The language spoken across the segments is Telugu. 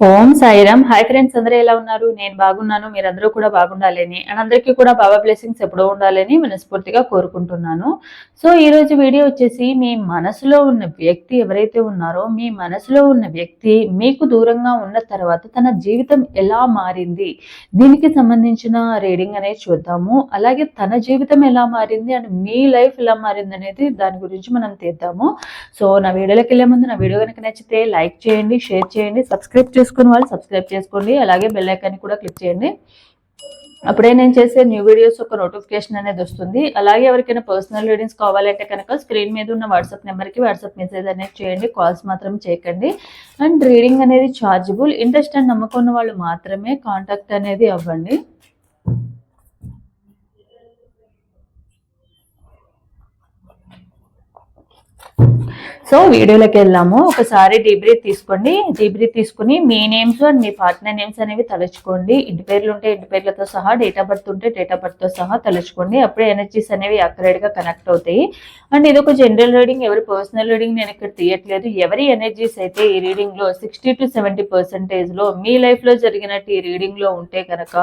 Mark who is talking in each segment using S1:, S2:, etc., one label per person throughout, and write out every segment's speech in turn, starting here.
S1: ఓం సాయిరామ్. హాయ్ ఫ్రెండ్స్ అందరూ ఎలా ఉన్నారు? నేను బాగున్నాను. మీరందరూ కూడా బాగుండాలని అండ్ అందరికీ కూడా బాబా బ్లెస్సింగ్స్ ఎప్పుడూ ఉండాలని మనస్ఫూర్తిగా కోరుకుంటున్నాను. సో ఈ రోజు వీడియో వచ్చేసి మీ మనసులో ఉన్న వ్యక్తి ఎవరైతే ఉన్నారో మీ మనసులో ఉన్న వ్యక్తి మీకు దూరంగా ఉన్న తర్వాత తన జీవితం ఎలా మారింది? దీనికి సంబంధించిన రీడింగ్ అనేది చూద్దాము. అలాగే తన జీవితం ఎలా మారింది అండ్ మీ లైఫ్ ఎలా మారింది అనేది దాని గురించి మనం తీద్దాము. సో నా వీడియోలోకి వెళ్ళే ముందు నా వీడియో కనుక నచ్చితే లైక్ చేయండి షేర్ చేయండి సబ్స్క్రైబ్ చేసుకుని వాళ్ళు సబ్స్క్రైబ్ చేసుకోండి. అలాగే బెల్ ఐకాన్ని కూడా క్లిక్ చేయండి. అప్పుడే నేను చేసే న్యూ వీడియోస్ ఒక నోటిఫికేషన్ అనేది వస్తుంది. అలాగే ఎవరికైనా పర్సనల్ రీడింగ్స్ కావాలంటే కనుక స్క్రీన్ మీద ఉన్న వాట్సాప్ నెంబర్కి వాట్సాప్ మెసేజ్ అనేది చేయండి. కాల్స్ మాత్రం చేయకండి. అండ్ రీడింగ్ అనేది ఛార్జబుల్ ఇంట్రెస్ట్ అండ్ నమ్మకం ఉన్న వాళ్ళు మాత్రమే కాంటాక్ట్ అనేది అవ్వండి. సో వీడియోలోకి వెళ్దాము. ఒకసారి డీబ్రీత్ తీసుకోండి. డీబ్రీత్ తీసుకుని మీ నేమ్స్ అండ్ మీ పార్ట్నర్ నేమ్స్ అనేవి తలుచుకోండి. ఇంటి పేర్లు ఉంటే ఇంటి పేర్లతో సహా డేట్ ఆఫ్ బర్త్ ఉంటే డేట్ ఆఫ్ బర్త్తో సహా తలుచుకోండి. అప్పుడే ఎనర్జీస్ అనేవి గా కనెక్ట్ అవుతాయి. అండ్ ఇది ఒక జనరల్ రీడింగ్ ఎవరి పర్సనల్ రీడింగ్ నేను ఇక్కడ తీయట్లేదు. ఎవరి ఎనర్జీస్ అయితే ఈ రీడింగ్లో సిక్స్టీ టు సెవెంటీ పర్సెంటేజ్లో మీ లైఫ్లో జరిగినట్టు ఈ రీడింగ్లో ఉంటే కనుక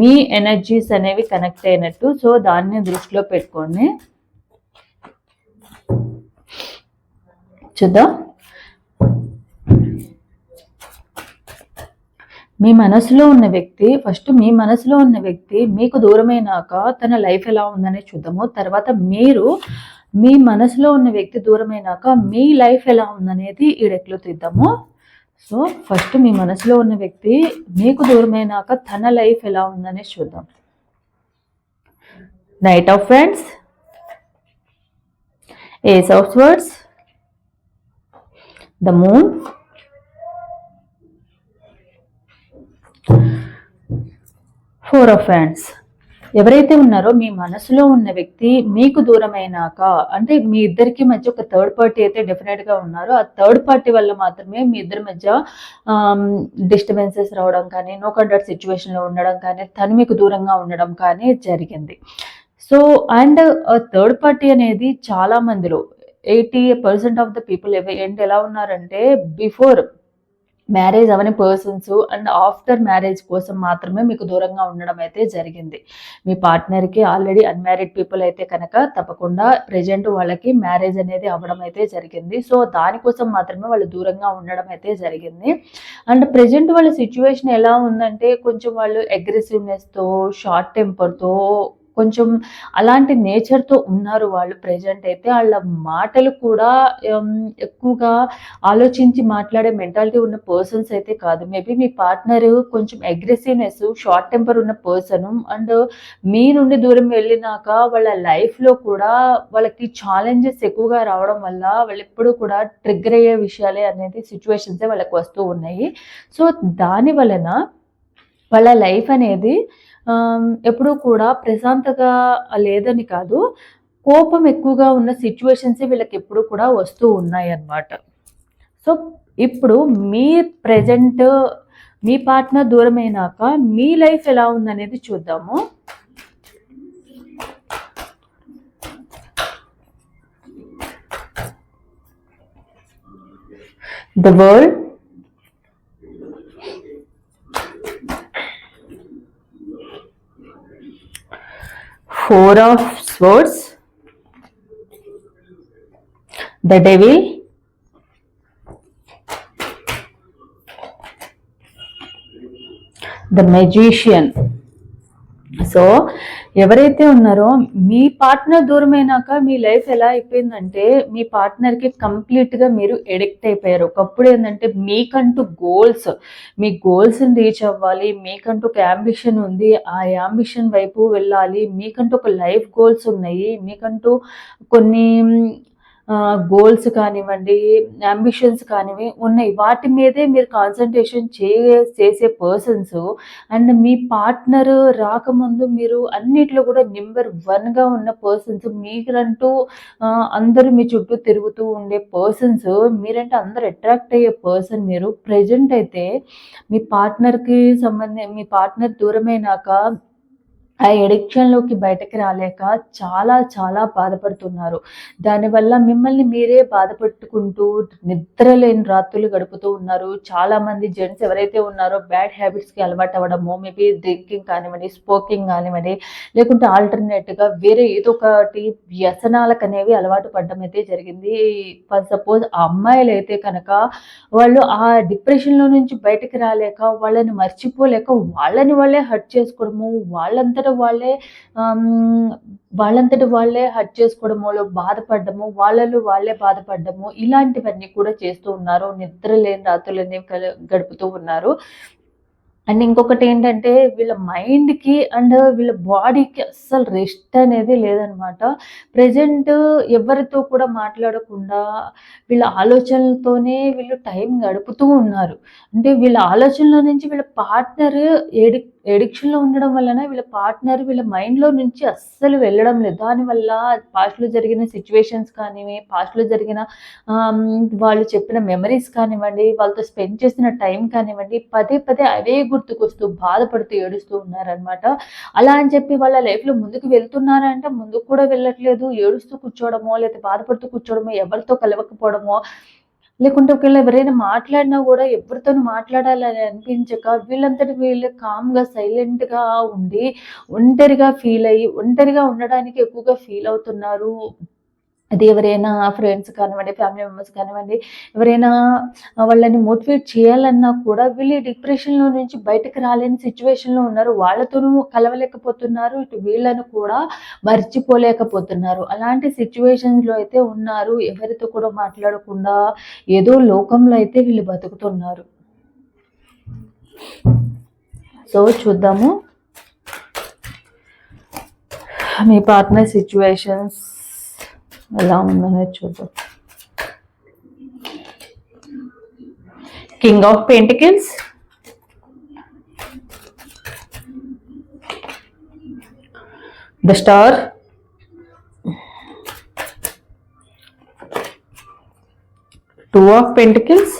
S1: మీ ఎనర్జీస్ అనేవి కనెక్ట్ అయినట్టు. సో దాన్ని దృష్టిలో పెట్టుకోండి. చూద్దాం. మీ మనసులో ఉన్న వ్యక్తి ఫస్ట్ మీ మనసులో ఉన్న వ్యక్తి మీకు దూరమైనాక తన లైఫ్ ఎలా ఉందనే చూద్దాము. తర్వాత మీరు మీ మనసులో ఉన్న వ్యక్తి దూరమైనాక మీ లైఫ్ ఎలా ఉందనేది ఈ డెక్లో తీద్దాము. సో ఫస్ట్ మీ మనసులో ఉన్న వ్యక్తి మీకు దూరమైనాక తన లైఫ్ ఎలా ఉందనే చూద్దాం. Knight of friends ace of words the moon. Four of hands ఎవరైతే ఉన్నారో మీ మనసులో ఉన్న వ్యక్తి మీకు దూరమైనాక అంటే మీ ఇద్దరికి మధ్య ఒక థర్డ్ పార్టీ అయితే డెఫినెట్గా ఉన్నారో. ఆ థర్డ్ పార్టీ వల్ల మాత్రమే మీ ఇద్దరి మధ్య డిస్టర్బెన్సెస్ రావడం కానీ నో కండక్ట్ సిచ్యువేషన్లో ఉండడం కానీ తను మీకు దూరంగా ఉండడం కానీ జరిగింది. సో అండ్ థర్డ్ పార్టీ అనేది చాలా మందిలో eighty percent of the people ఏంటి ఎలా ఉన్నారంటే బిఫోర్ మ్యారేజ్ అవని పర్సన్స్ అండ్ ఆఫ్టర్ మ్యారేజ్ కోసం మాత్రమే మీకు దూరంగా ఉండడం అయితే జరిగింది. మీ పార్ట్నర్కి ఆల్రెడీ అన్మ్యారీడ్ పీపుల్ అయితే కనుక తప్పకుండా ప్రజెంట్ వాళ్ళకి మ్యారేజ్ అనేది అవ్వడం అయితే జరిగింది. సో దానికోసం మాత్రమే వాళ్ళు దూరంగా ఉండడం అయితే జరిగింది. అండ్ ప్రజెంట్ వాళ్ళ సిచ్యువేషన్ ఎలా ఉందంటే కొంచెం వాళ్ళు అగ్రెసివ్నెస్తో షార్ట్ టెంపర్తో కొంచెం అలాంటి నేచర్తో ఉన్నారు వాళ్ళు ప్రజెంట్ అయితే వాళ్ళ మాటలు కూడా ఎక్కువగా ఆలోచించి మాట్లాడే మెంటాలిటీ ఉన్న పర్సన్స్ అయితే కాదు. మేబీ మీ పార్ట్నర్ కొంచెం అగ్రెసివ్నెస్ షార్ట్ టెంపర్ ఉన్న పర్సన్ అండ్ మీ నుండి దూరం వెళ్ళినాక వాళ్ళ లైఫ్లో కూడా వాళ్ళకి ఛాలెంజెస్ ఎక్కువగా రావడం వల్ల వాళ్ళు ఎప్పుడు కూడా ట్రిగ్గర్ అయ్యే విషయాలే అనేది సిచ్యువేషన్సే వాళ్ళకి వస్తూ ఉన్నాయి. సో దాని వలన వాళ్ళ లైఫ్ అనేది ఎప్పుడూ కూడా ప్రశాంతగా లేదని కాదు కోపం ఎక్కువగా ఉన్న సిచ్యువేషన్స్ వీళ్ళకి ఎప్పుడు కూడా వస్తూ ఉన్నాయి అన్నమాట సో ఇప్పుడు మీ ప్రజెంట్ మీ పార్ట్నర్ దూరమైనాక మీ లైఫ్ ఎలా ఉందనేది చూద్దాము. The world four of swords. The devil. The magician. So ఎవరైతే ఉన్నారో మీ పార్ట్నర్ దూరమైనాక మీ లైఫ్ ఎలా అయిపోయిందంటే మీ పార్ట్నర్కి కంప్లీట్గా మీరు ఎడిక్ట్ అయిపోయారు. ఒకప్పుడు ఏంటంటే మీకంటూ గోల్స్ మీ గోల్స్ని రీచ్ అవ్వాలి మీకంటూ ఒక యాంబిషన్ ఉంది ఆ యాంబిషన్ వైపు వెళ్ళాలి మీకంటూ ఒక లైఫ్ గోల్స్ ఉన్నాయి మీకంటూ కొన్ని గోల్స్ కానివ్వండి అంబిషన్స్ కానివ్వండి ఉన్నాయి. వాటి మీదే మీరు కాన్సన్ట్రేషన్ చే చేసే పర్సన్స్ అండ్ మీ పార్ట్నర్ రాకముందు మీరు అన్నిట్లో కూడా నెంబర్ వన్గా ఉన్న పర్సన్స్ మీరంటూ అందరూ మీ చుట్టూ తిరుగుతూ ఉండే పర్సన్స్ మీరంటే అందరు అట్రాక్ట్ అయ్యే పర్సన్ మీరు. ప్రజెంట్ అయితే మీ పార్ట్నర్కి సంబంధి మీ పార్ట్నర్ దూరమైనాక ఆ ఎడిక్షన్‌లోకి బయటకు రాలేక చాలా చాలా బాధపడుతున్నారు. దానివల్ల మిమ్మల్ని మీరే బాధపెట్టుకుంటూ నిద్రలేని రాత్రులు గడుపుతూ ఉన్నారు. చాలామంది జెంట్స్ ఎవరైతే ఉన్నారో బ్యాడ్ హ్యాబిట్స్‌కి అలవాటవ్వడము, మేబీ డ్రింకింగ్ కానివ్వండి, స్మోకింగ్ కానివ్వండి, లేకుంటే ఆల్టర్‌నేట్‌గా వేరే ఏదో ఒకటి వ్యసనాలకనేవి అలవాటు పడడం అయితే జరిగింది. ఫర్ సపోజ్ ఆ అమ్మాయిలు అయితే కనుక వాళ్ళు ఆ డిప్రెషన్‌లో నుంచి బయటకి రాలేక, వాళ్ళని మర్చిపోలేక వాళ్ళని వాళ్ళే హర్ట్ చేసుకోవడము, వాళ్ళంతటా వాళ్ళే వాళ్ళంతటి వాళ్ళే హట్ చేసుకోవడమో, బాధపడ్డము, వాళ్ళలో వాళ్ళే బాధపడ్డము, ఇలాంటివన్నీ కూడా చేస్తూ ఉన్నారు. నిద్ర లేని రాత్రులన్నీ గడుపుతూ ఉన్నారు. అండ్ ఇంకొకటి ఏంటంటే వీళ్ళ మైండ్‌కి అండ్ వీళ్ళ బాడీకి అస్సలు రెస్ట్ అనేది లేదనమాట. ప్రజెంట్ ఎవరితో కూడా మాట్లాడకుండా వీళ్ళ ఆలోచనలతోనే వీళ్ళు టైం గడుపుతూ ఉన్నారు. అంటే వీళ్ళ ఆలోచనల నుంచి వీళ్ళ పార్ట్నర్ ఏడు ఎడిక్షన్‌లో ఉండడం వలన వీళ్ళ పార్ట్నర్ వీళ్ళ మైండ్‌లో నుంచి అస్సలు వెళ్ళడం లేదు. దానివల్ల పాస్ట్‌లో జరిగిన సిచ్యువేషన్స్ కానివి, పాస్ట్‌లో జరిగిన వాళ్ళు చెప్పిన మెమరీస్ కానివ్వండి, వాళ్ళతో స్పెండ్ చేసిన టైం కానివ్వండి, పదే పదే అవే గుర్తుకొస్తూ బాధపడుతూ, ఏడుస్తూ ఉన్నారనమాట. అలా అని చెప్పి వాళ్ళ లైఫ్‌లో ముందుకు వెళ్తున్నారంటే ముందుకు కూడా వెళ్ళట్లేదు. ఏడుస్తూ కూర్చోవడమో, లేకపోతే బాధపడుతూ కూర్చోవడమో, ఎవరితో కలవకపోవడమో, లేకుంటే ఒకవేళ ఎవరైనా మాట్లాడినా కూడా ఎవరితోనూ మాట్లాడాలని అనిపించక వీళ్ళంతటి వీళ్ళు కామ్‌గా, సైలెంట్‌గా ఉండి, ఒంటరిగా ఫీల్ అయ్యి, ఒంటరిగా ఉండడానికి ఎక్కువగా ఫీల్ అవుతున్నారు. అది ఎవరైనా ఫ్రెండ్స్ కానివ్వండి, ఫ్యామిలీ మెంబర్స్ కానివ్వండి, ఎవరైనా వాళ్ళని మోటివేట్ చేయాలన్నా కూడా వీళ్ళు డిప్రెషన్‌లో నుంచి బయటకు రాలేని సిచ్యువేషన్లో ఉన్నారు. వాళ్ళతోనూ కలవలేకపోతున్నారు. ఇటు వీళ్ళను కూడా మర్చిపోలేకపోతున్నారు. అలాంటి సిచ్యువేషన్స్లో అయితే ఉన్నారు. ఎవరితో కూడా మాట్లాడకుండా ఏదో లోకంలో అయితే వీళ్ళు బతుకుతున్నారు. సో చూద్దాము. మీ పార్ట్నర్ సిచ్యువేషన్స్ ఎలా ఉందనేది చూద్దాం. King of pentacles. The star. Two of pentacles.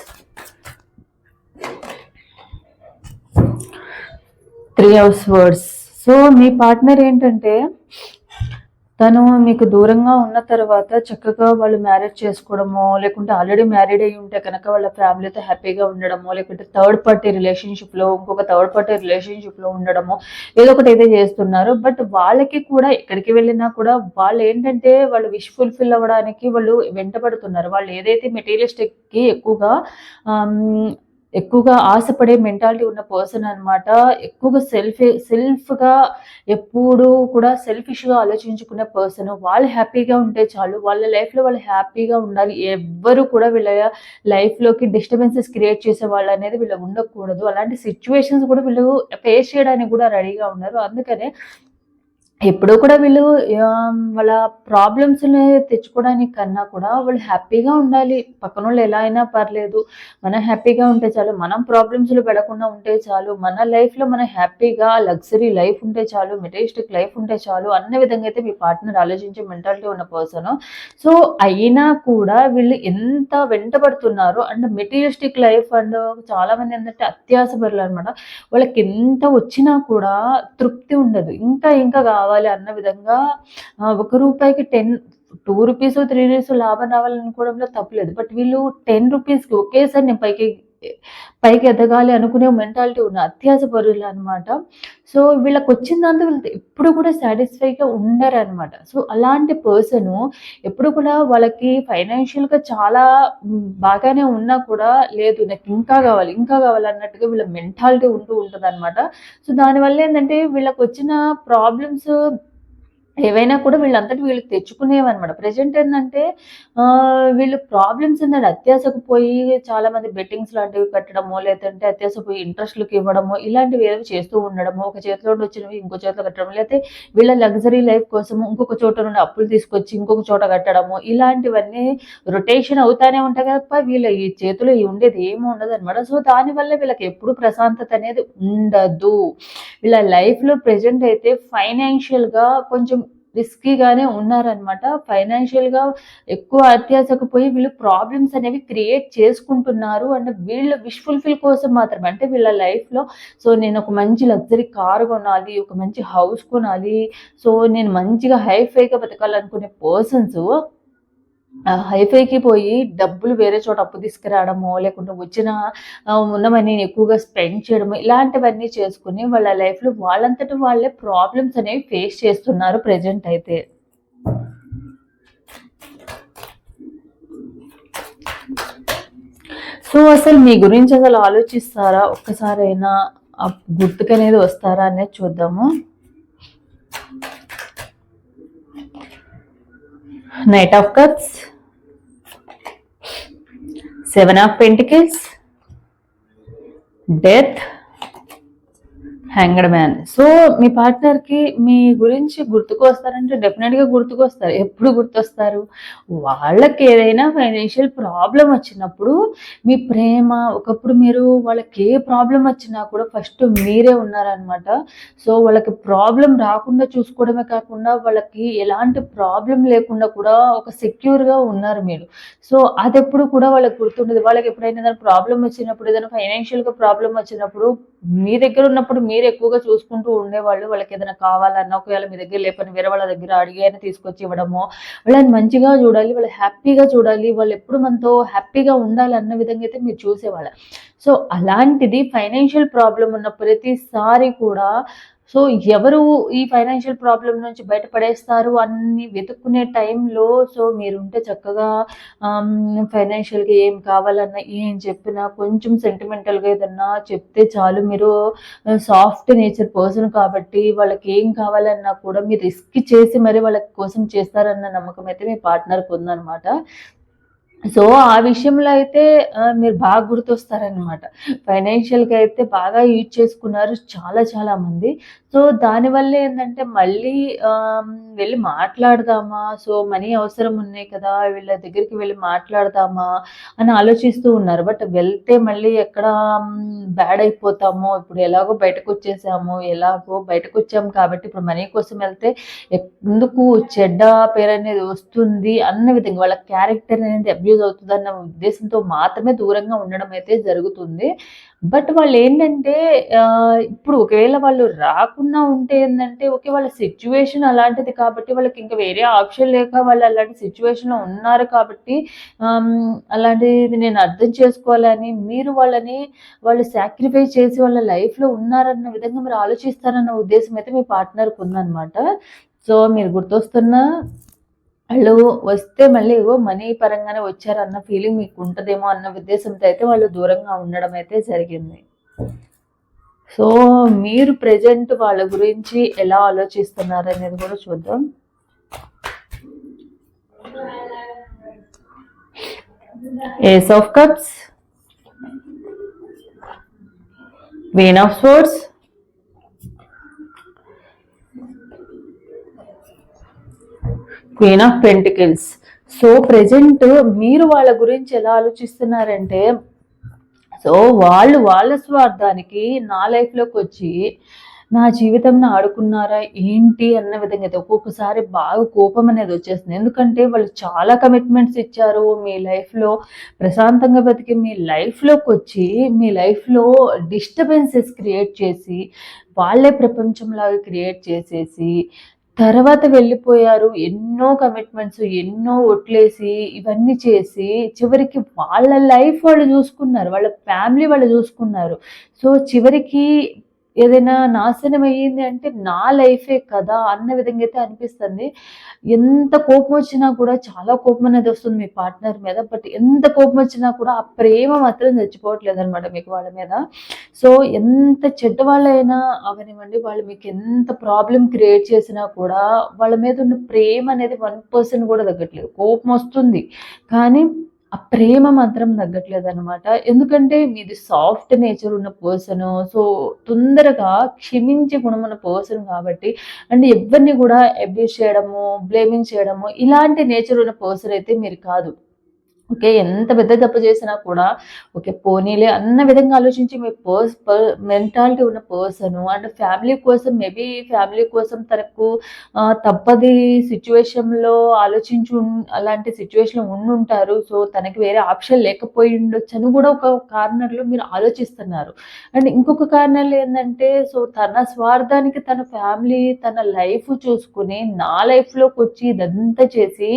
S1: Three hours words so me partner ఏంటంటే తను మీకు దూరంగా ఉన్న తర్వాత చక్కగా వాళ్ళు మ్యారేజ్ చేసుకోవడమో, లేకుంటే ఆల్రెడీ మ్యారీడ్ అయ్యి ఉంటే కనుక వాళ్ళ ఫ్యామిలీతో హ్యాపీగా ఉండడమో, లేకుంటే థర్డ్ పార్టీ రిలేషన్‌షిప్‌లో ఇంకొక థర్డ్ పార్టీ రిలేషన్‌షిప్‌లో ఉండడమో, ఏదో ఒకటి అయితే చేస్తున్నారు. బట్ వాళ్ళకి కూడా ఎక్కడికి వెళ్ళినా కూడా వాళ్ళు ఏంటంటే వాళ్ళు విష్ ఫుల్‌ఫిల్ అవ్వడానికి వాళ్ళు వెంటపడుతున్నారు. వాళ్ళు ఏదైతే మెటీరియలిస్టిక్‌కి ఎక్కువగా ఎక్కువగా ఆశపడే మెంటాలిటీ ఉన్న పర్సన్ అనమాట. ఎక్కువగా సెల్ఫ్ సెల్ఫ్‌గా ఎప్పుడు కూడా సెల్ఫిష్‌గా ఆలోచించుకునే పర్సన్. వాళ్ళు హ్యాపీగా ఉంటే చాలు. వాళ్ళ లైఫ్‌లో వాళ్ళు హ్యాపీగా ఉండాలి. ఎవ్వరు కూడా వీళ్ళ లైఫ్‌లోకి డిస్టర్బెన్సెస్ క్రియేట్ చేసే వాళ్ళు అనేది వీళ్ళు ఉండకూడదు. అలాంటి సిచ్యువేషన్స్ కూడా వీళ్ళు ఫేస్ చేయడానికి కూడా రెడీగా ఉన్నారు. అందుకనే ఎప్పుడూ కూడా వీళ్ళు వాళ్ళ ప్రాబ్లమ్స్‌ని తెచ్చుకోవడానికి కన్నా కూడా వాళ్ళు హ్యాపీగా ఉండాలి. పక్కనోళ్ళు ఎలా అయినా పర్లేదు. మనం హ్యాపీగా ఉంటే చాలు. మనం ప్రాబ్లమ్స్‌లో పెడకుండా ఉంటే చాలు. మన లైఫ్‌లో మనం హ్యాపీగా లగ్జరీ లైఫ్ ఉంటే చాలు. మెటీరియలిస్టిక్ లైఫ్ ఉంటే చాలు అన్న విధంగా అయితే మీ పార్ట్నర్ ఆలోచించే మెంటాలిటీ ఉన్న పర్సన్. సో అయినా కూడా వీళ్ళు ఎంత వెంటబడుతున్నారు అండ్ మెటీరియలిస్టిక్ లైఫ్ అండ్ చాలామంది ఏంటంటే అత్యాసపరులనమాట. వాళ్ళకి ఎంత వచ్చినా కూడా తృప్తి ఉండదు. ఇంకా ఇంకా రావాలి అన్న విధంగా ఒక రూపాయికి ten two rupees three rupees లాభం రావాలనుకోవడంలో తప్పులేదు. బట్ వీళ్ళు 10 రూపీస్‌కి ఒకేసారి నేను పైకి పైకి ఎదగాలి అనుకునే మెంటాలిటీ ఉన్న అత్యాస పరులనమాట. సో వీళ్ళకి వచ్చిన దాంతో వీళ్ళు ఎప్పుడు కూడా సాటిస్ఫైగా ఉండరనమాట. సో అలాంటి పర్సన్ ఎప్పుడు కూడా వాళ్ళకి ఫైనాన్షియల్‌గా చాలా బాగానే ఉన్నా కూడా లేదు నాకు ఇంకా కావాలి, ఇంకా కావాలి అన్నట్టుగా వీళ్ళ మెంటాలిటీ ఉంటూ ఉంటుంది అనమాట సో దానివల్ల ఏంటంటే వీళ్ళకి వచ్చిన ప్రాబ్లమ్స్ ఏవైనా కూడా వీళ్ళంతటి వీళ్ళు తెచ్చుకునేవన్నమాట. ప్రజెంట్ ఏంటంటే వీళ్ళు ప్రాబ్లమ్స్ ఏందంటే అత్యాసకు పోయి చాలా మంది బెట్టింగ్స్ లాంటివి కట్టడమో, లేదంటే అత్యాస పోయి ఇంట్రెస్ట్‌లకి ఇవ్వడము ఇలాంటివి ఏవి చేస్తూ ఉండడము ఒక చేతిలో వచ్చినవి ఇంకో చేతిలో కట్టడం, లేకపోతే వీళ్ళ లగ్జరీ లైఫ్ కోసము ఇంకొక చోట నుండి అప్పులు తీసుకొచ్చి ఇంకొక చోట కట్టడము, ఇలాంటివన్నీ రొటేషన్ అవుతానే ఉంటాయి తప్ప వీళ్ళ ఈ చేతిలో ఉండేది ఏమి ఉండదనమాట. సో దానివల్ల వీళ్ళకి ఎప్పుడు ప్రశాంతత అనేది ఉండదు. వీళ్ళ లైఫ్‌లో ప్రజెంట్ అయితే ఫైనాన్షియల్‌గా కొంచెం రిస్కీగానే ఉన్నారనమాట ఫైనాన్షియల్గా ఎక్కువ అత్యాశకు పోయి వీళ్ళు ప్రాబ్లమ్స్ అనేవి క్రియేట్ చేసుకుంటున్నారు అండ్ వీళ్ళ విష్ ఫుల్ఫిల్ కోసం మాత్రం అంటే వీళ్ళ లైఫ్లో సో నేను ఒక మంచి లగ్జరీ కారు కొనాలి ఒక మంచి హౌస్ కొనాలి సో నేను మంచిగా హైఫైగా బతకాలనుకునే పర్సన్స్ హైఫైకి పోయి డబ్బులు వేరే చోట అప్పు తీసుకురావడమో లేకుంటే వచ్చిన ఉన్న మనీని ఎక్కువగా స్పెండ్ చేయడము ఇలాంటివన్నీ చేసుకుని వాళ్ళ లైఫ్లో వాళ్ళంతటి వాళ్ళే ప్రాబ్లమ్స్ అనేవి ఫేస్ చేస్తున్నారు ప్రజెంట్ అయితే. సో అసలు మీ గురించి అసలు ఆలోచిస్తారా? ఒక్కసారైనా గుర్తుకనేది గుర్తుకు అనేది వస్తారా అనేది చూద్దాము. Knight of cups seven of pentacles death hanged man so మీ పార్ట్నర్కి మీ గురించి గుర్తుకు వస్తారంటే డెఫినెట్గా గుర్తుకు వస్తారు ఎప్పుడు గుర్తొస్తారు? వాళ్ళకి ఏదైనా ఫైనాన్షియల్ ప్రాబ్లం వచ్చినప్పుడు మీ ప్రేమ ఒకప్పుడు మీరు వాళ్ళకి ఏ ప్రాబ్లం వచ్చినా కూడా ఫస్ట్ మీరే ఉన్నారనమాట సో వాళ్ళకి ప్రాబ్లం రాకుండా చూసుకోవడమే కాకుండా వాళ్ళకి ఎలాంటి ప్రాబ్లం లేకుండా కూడా ఒక సెక్యూర్గా గా ఉన్నారు మీరు. సో అది ఎప్పుడు కూడా వాళ్ళకి గుర్తుండదు. వాళ్ళకి ఎప్పుడైనా ఏదైనా ప్రాబ్లం వచ్చినప్పుడు ఏదైనా ఫైనాన్షియల్గా గా ప్రాబ్లం వచ్చినప్పుడు మీ దగ్గర ఉన్నప్పుడు మీ మీరు ఎక్కువగా చూసుకుంటూ ఉండేవాళ్ళు వాళ్ళకి ఏదైనా కావాలన్నా ఒకవేళ మీ దగ్గర లేకపోయినా వేరే వాళ్ళ దగ్గర అడిగి అయినా తీసుకొచ్చి ఇవ్వడము వాళ్ళని మంచిగా చూడాలి వాళ్ళు హ్యాపీగా చూడాలి వాళ్ళు ఎప్పుడు మనతో హ్యాపీగా ఉండాలి అన్న విధంగా అయితే మీరు చూసేవాళ్ళ. సో అలాంటిది ఫైనాన్షియల్ ప్రాబ్లం ఉన్న ప్రతిసారి కూడా సో ఎవరు ఈ ఫైనాన్షియల్ ప్రాబ్లం నుంచి బయటపడేస్తారు అన్ని వెతుక్కునే టైంలో సో మీరు ఉంటే చక్కగా ఫైనాన్షియల్గా ఏం కావాలన్నా ఏం చెప్పినా కొంచెం సెంటిమెంటల్గా ఏదన్నా చెప్తే చాలు. మీరు సాఫ్ట్ నేచర్ పర్సన్ కాబట్టి వాళ్ళకి ఏం కావాలన్నా కూడా మీరు రిస్క్ చేసి మరి వాళ్ళ కోసం చేస్తారన్న నమ్మకం అయితే మీ పార్ట్నర్కి ఉందన్నమాట సో ఆ విషయంలో అయితే మీరు బాగా గుర్తొస్తారనమాట ఫైనాన్షియల్గా అయితే బాగా యూజ్ చేసుకున్నారు చాలా చాలా మంది. సో దానివల్ల ఏంటంటే మళ్ళీ వెళ్ళి మాట్లాడదామా? సో మనీ అవసరం ఉన్నాయి కదా వీళ్ళ దగ్గరికి వెళ్ళి మాట్లాడదామా? అని ఆలోచిస్తూ ఉన్నారు. బట్ వెళ్తే మళ్ళీ ఎక్కడ బ్యాడ్ అయిపోతామో? ఇప్పుడు ఎలాగో బయటకు వచ్చేసాము ఎలాగో బయటకు వచ్చాము కాబట్టి ఇప్పుడు మనీ కోసం వెళ్తే ఎందుకు చెడ్డ పేరు అనేది వస్తుంది అన్న విధంగా వాళ్ళ క్యారెక్టర్ అనేది అబ్యూజ్ అవుతుంది అన్న ఉద్దేశంతో మాత్రమే దూరంగా ఉండడం అయితే జరుగుతుంది. బట్ వాళ్ళు ఏంటంటే ఇప్పుడు ఒకవేళ వాళ్ళు రాకుండా ఉంటే ఏంటంటే ఓకే వాళ్ళ సిచ్యువేషన్ అలాంటిది కాబట్టి వాళ్ళకి ఇంకా వేరే ఆప్షన్ లేక వాళ్ళు అలాంటి సిచ్యువేషన్లో ఉన్నారు కాబట్టి అలాంటిది నేను అర్థం చేసుకోవాలని మీరు వాళ్ళని వాళ్ళు సాక్రిఫైస్ చేసి వాళ్ళ లైఫ్లో ఉన్నారన్న విధంగా మీరు ఆలోచిస్తారన్న ఉద్దేశం అయితే మీ పార్ట్నర్కి ఉందన్నమాట. సో మీరు గుర్తొస్తున్న వాళ్ళు వస్తే మళ్ళీ ఏవో మనీ పరంగానే వచ్చారన్న ఫీలింగ్ మీకు ఉంటుందేమో అన్న ఉద్దేశంతో అయితే వాళ్ళు దూరంగా ఉండడం అయితే జరిగింది. సో మీరు ప్రజెంట్ వాళ్ళ గురించి ఎలా ఆలోచిస్తున్నారు అనేది కూడా చూద్దాం. Ace of cups Wien of sports queen of pentacles so present మీరు వాళ్ళ గురించి ఎలా ఆలోచిస్తున్నారంటే సో వాళ్ళు వాళ్ళ స్వార్థానికి నా లైఫ్లోకి వచ్చి నా జీవితం ఆడుకున్నారా ఏంటి అన్న విధంగా అయితే ఒక్కొక్కసారి బాగా కోపం అనేది వచ్చేస్తుంది. ఎందుకంటే వాళ్ళు చాలా కమిట్మెంట్స్ ఇచ్చారు మీ లైఫ్లో ప్రశాంతంగా బతికి మీ లైఫ్లోకి వచ్చి మీ లైఫ్లో డిస్టర్బెన్సెస్ క్రియేట్ చేసి వాళ్ళే ప్రపంచంలాగా క్రియేట్ చేసేసి తర్వాత వెళ్ళిపోయారు. ఎన్నో కమిట్మెంట్స్ ఎన్నో ఒట్లేసి ఇవన్నీ చేసి చివరికి వాళ్ళ లైఫ్ వాళ్ళు చూసుకున్నారు. వాళ్ళ ఫ్యామిలీ వాళ్ళు చూసుకున్నారు. సో చివరికి ఏదైనా నాశనం అయ్యింది అంటే నా లైఫే కదా అన్న విధంగా అయితే అనిపిస్తుంది. ఎంత కోపం వచ్చినా కూడా చాలా కోపం అనేది వస్తుంది మీ పార్ట్నర్ మీద. బట్ ఎంత కోపం వచ్చినా కూడా ఆ ప్రేమ మాత్రం చచ్చిపోవట్లేదు అనమాట మీకు వాళ్ళ మీద. సో ఎంత చెడ్డ వాళ్ళైనా అవనివ్వండి వాళ్ళు మీకు ఎంత ప్రాబ్లం క్రియేట్ చేసినా కూడా వాళ్ళ మీద ఉన్న ప్రేమ అనేది వన్ పర్సెంట్ కూడా తగ్గట్లేదు. కోపం వస్తుంది. కానీ ఆ ప్రేమ మాత్రం తగ్గట్లేదు అనమాట ఎందుకంటే మీది సాఫ్ట్ నేచర్ ఉన్న పర్సన్ సో తొందరగా క్షమించే గుణం ఉన్న పర్సన్ కాబట్టి అండ్ ఎవరిని కూడా అబ్యూస్ చేయడము బ్లేమింగ్ చేయడము ఇలాంటి నేచర్ ఉన్న పర్సన్ అయితే మీరు కాదు. ఓకే ఎంత పెద్ద తప్పు చేసినా కూడా ఓకే పోనీలే అన్న విధంగా ఆలోచించి మీ పర్స్ మెంటాలిటీ ఉన్న పర్సన్ అండ్ ఫ్యామిలీ కోసం మేబీ ఫ్యామిలీ కోసం తనకు తప్పది సిచ్యువేషన్లో ఆలోచించి అలాంటి సిచ్యువేషన్లో ఉండుంటారు సో తనకి వేరే ఆప్షన్ లేకపోయి ఉండొచ్చు అని కూడా ఒక కార్నర్లో మీరు ఆలోచిస్తున్నారు. అండ్ ఇంకొక కారణాలు ఏంటంటే సో తన స్వార్థానికి తన ఫ్యామిలీ తన లైఫ్ చూసుకుని నా లైఫ్లోకి వచ్చి ఇదంతా చేసి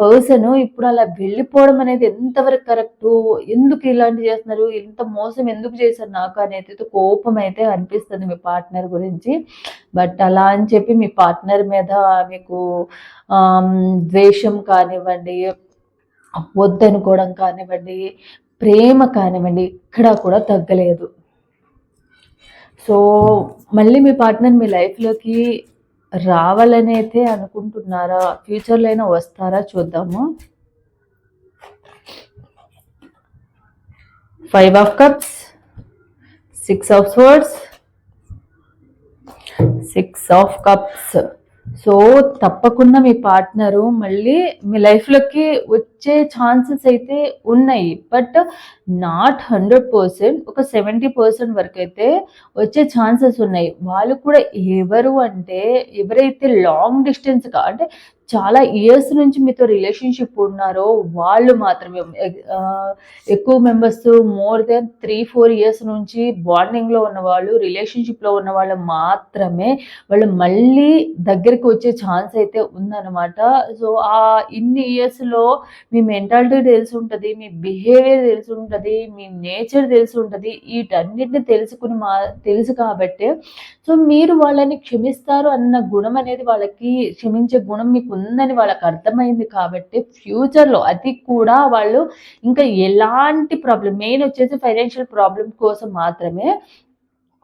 S1: పర్సన్ ఇప్పుడు అలా వెళ్ళిపోవడం అనేది ఎంతవరకు కరెక్ట్? ఎందుకు ఇలాంటి చేస్తున్నారు? ఇంత మోసం ఎందుకు చేశారు? నాకు అనేది కోపం అయితే అనిపిస్తుంది మీ పార్ట్నర్ గురించి. బట్ అలా అని చెప్పి మీ పార్ట్నర్ మీద మీకు ద్వేషం కానివ్వండి వద్దనుకోవడం కానివ్వండి ప్రేమ కానివ్వండి ఇక్కడ కూడా తగ్గలేదు. సో మళ్ళీ మీ పార్ట్నర్ మీ లైఫ్లోకి రావాలని అయితే అనుకుంటున్నారా? ఫ్యూచర్లో అయినా వస్తారా? చూద్దాము. Five of cups six of swords six of cups so తప్పకుండా మీ పార్ట్నరు మళ్ళీ మీ లైఫ్లోకి వచ్చే ఛాన్సెస్ అయితే ఉన్నాయి. బట్ నాట్ హండ్రెడ్ పర్సెంట్ ఒక సెవెంటీ పర్సెంట్ వరకు అయితే వచ్చే ఛాన్సెస్ ఉన్నాయి. వాళ్ళు కూడా ఎవరు అంటే ఎవరైతే లాంగ్ డిస్టెన్స్గా అంటే చాలా ఇయర్స్ నుంచి మీతో రిలేషన్షిప్ ఉన్నారో వాళ్ళు మాత్రమే. ఎక్కువ members more than three four years నుంచి బాండింగ్లో ఉన్న వాళ్ళు రిలేషన్షిప్లో ఉన్న వాళ్ళు మాత్రమే వాళ్ళు మళ్ళీ దగ్గరికి వచ్చే ఛాన్స్ అయితే ఉందన్నమాట. సో ఆ ఇన్ని ఇయర్స్లో మీ మెంటాలిటీ తెలిసి ఉంటుంది మీ బిహేవియర్ తెలిసి ఉంటుంది మీ నేచర్ తెలిసి ఉంటుంది వీటన్నిటిని తెలుసుకుని మా తెలుసు కాబట్టి. సో మీరు వాళ్ళని క్షమిస్తారు అన్న గుణం అనేది వాళ్ళకి క్షమించే గుణం మీకు ఉందని వాళ్ళకి అర్థమైంది కాబట్టి ఫ్యూచర్లో అది కూడా వాళ్ళు ఇంకా ఎలాంటి ప్రాబ్లం మెయిన్ వచ్చేసి ఫైనాన్షియల్ ప్రాబ్లం కోసం మాత్రమే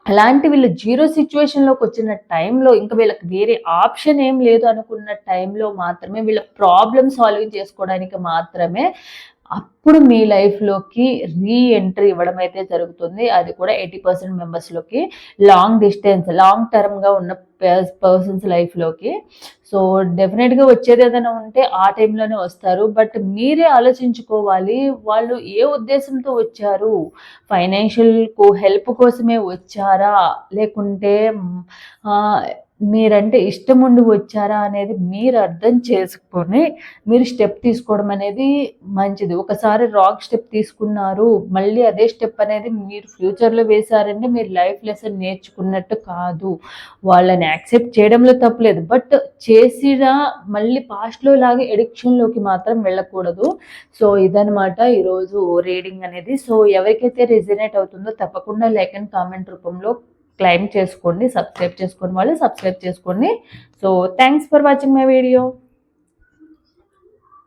S1: అలాంటి వీళ్ళు జీరో సిచ్యువేషన్లోకి వచ్చిన టైంలో ఇంకా వీళ్ళకి వేరే ఆప్షన్ ఏం లేదు అనుకున్న టైంలో మాత్రమే వీళ్ళ ప్రాబ్లమ్ సాల్వింగ్ చేసుకోవడానికి మాత్రమే అప్పుడు మీ లైఫ్లోకి రీ ఎంట్రీ ఇవ్వడం అయితే జరుగుతుంది. అది కూడా ఎయిటీ పర్సెంట్ మెంబర్స్లోకి లాంగ్ డిస్టెన్స్ లాంగ్ టర్మ్గా ఉన్న పర్సన్స్ లైఫ్లోకి. సో డెఫినెట్గా వచ్చేది ఏదైనా ఉంటే ఆ టైంలోనే వస్తారు. బట్ మీరే ఆలోచించుకోవాలి వాళ్ళు ఏ ఉద్దేశంతో వచ్చారు? ఫైనాన్షియల్ హెల్ప్ కోసమే వచ్చారా? లేకుంటే మీరంటే ఇష్టం ఉండి వచ్చారా అనేది మీరు అర్థం చేసుకొని మీరు స్టెప్ తీసుకోవడం అనేది మంచిది. ఒకసారి రాంగ్ స్టెప్ తీసుకున్నారు మళ్ళీ అదే స్టెప్ అనేది మీరు ఫ్యూచర్లో వేశారంటే మీరు లైఫ్ లెసన్ నేర్చుకున్నట్టు కాదు. వాళ్ళని యాక్సెప్ట్ చేయడంలో తప్పలేదు. బట్ చేసిన మళ్ళీ పాస్ట్లో లాగే ఎడిక్షన్లోకి మాత్రం వెళ్ళకూడదు. సో ఇదనమాట ఈరోజు రీడింగ్ అనేది. సో ఎవరికైతే రిజనేట్ అవుతుందో తప్పకుండా లైక్ అండ్ కామెంట్ రూపంలో క్లైమ్ చేసుకోండి సబ్స్క్రైబ్ చేసుకోండి వాళ్ళు సబ్స్క్రైబ్ చేసుకోండి. So thanks for watching my video